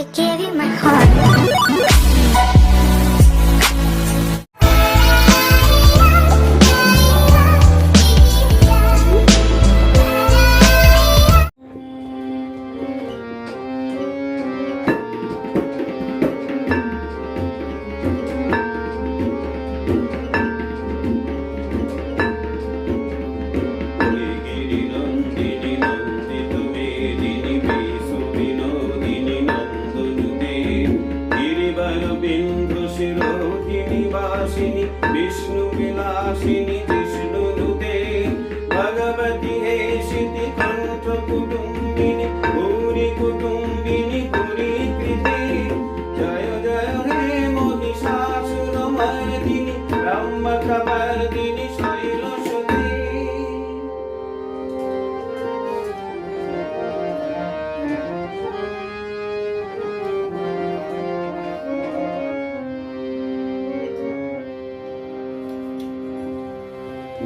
I gave you my heart. নিবাসিনী Vishnu বিলাসিনী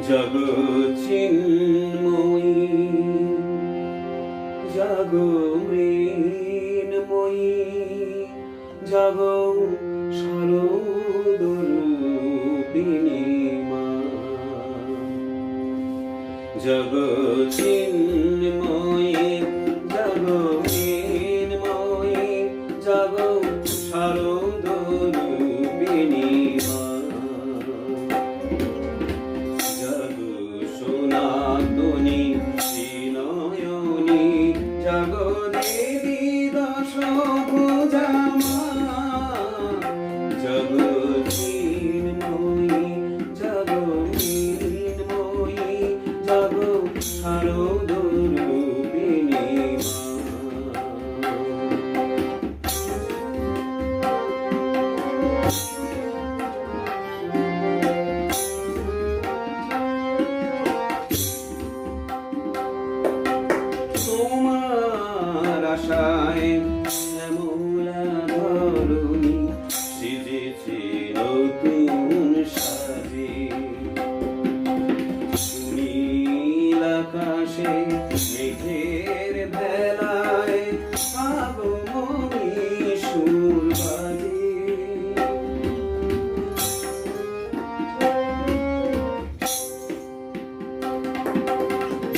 জাগো চিন্ময়ী জাগো মৃন্ময়ী জাগো সরদরূপিণী মা জাগো চিন্ময়ী জাগো মৃন্ময়ী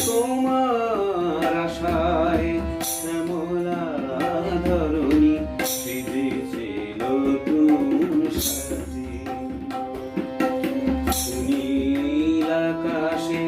তোমার আশায় শ্যামলা ধরণী সেজেছিল তুম সাজে। আকাশে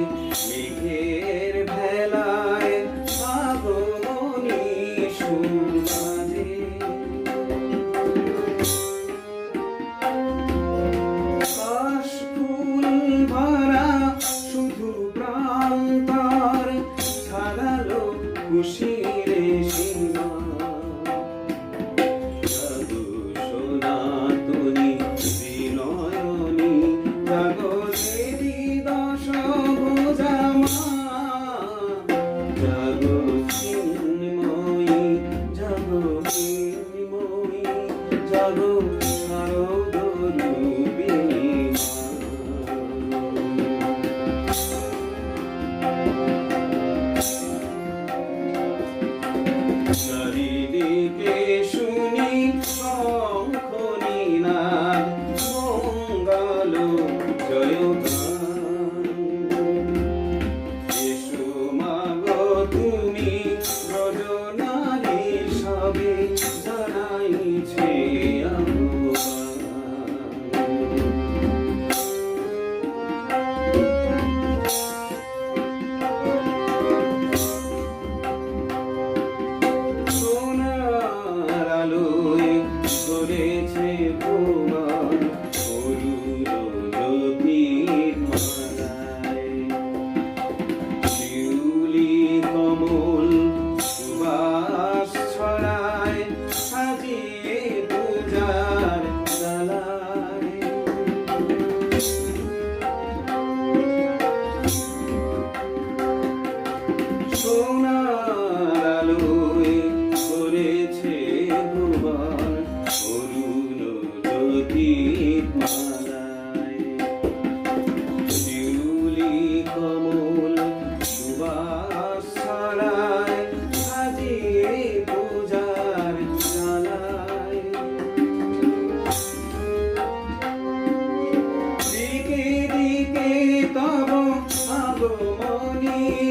you. coming. Go Moni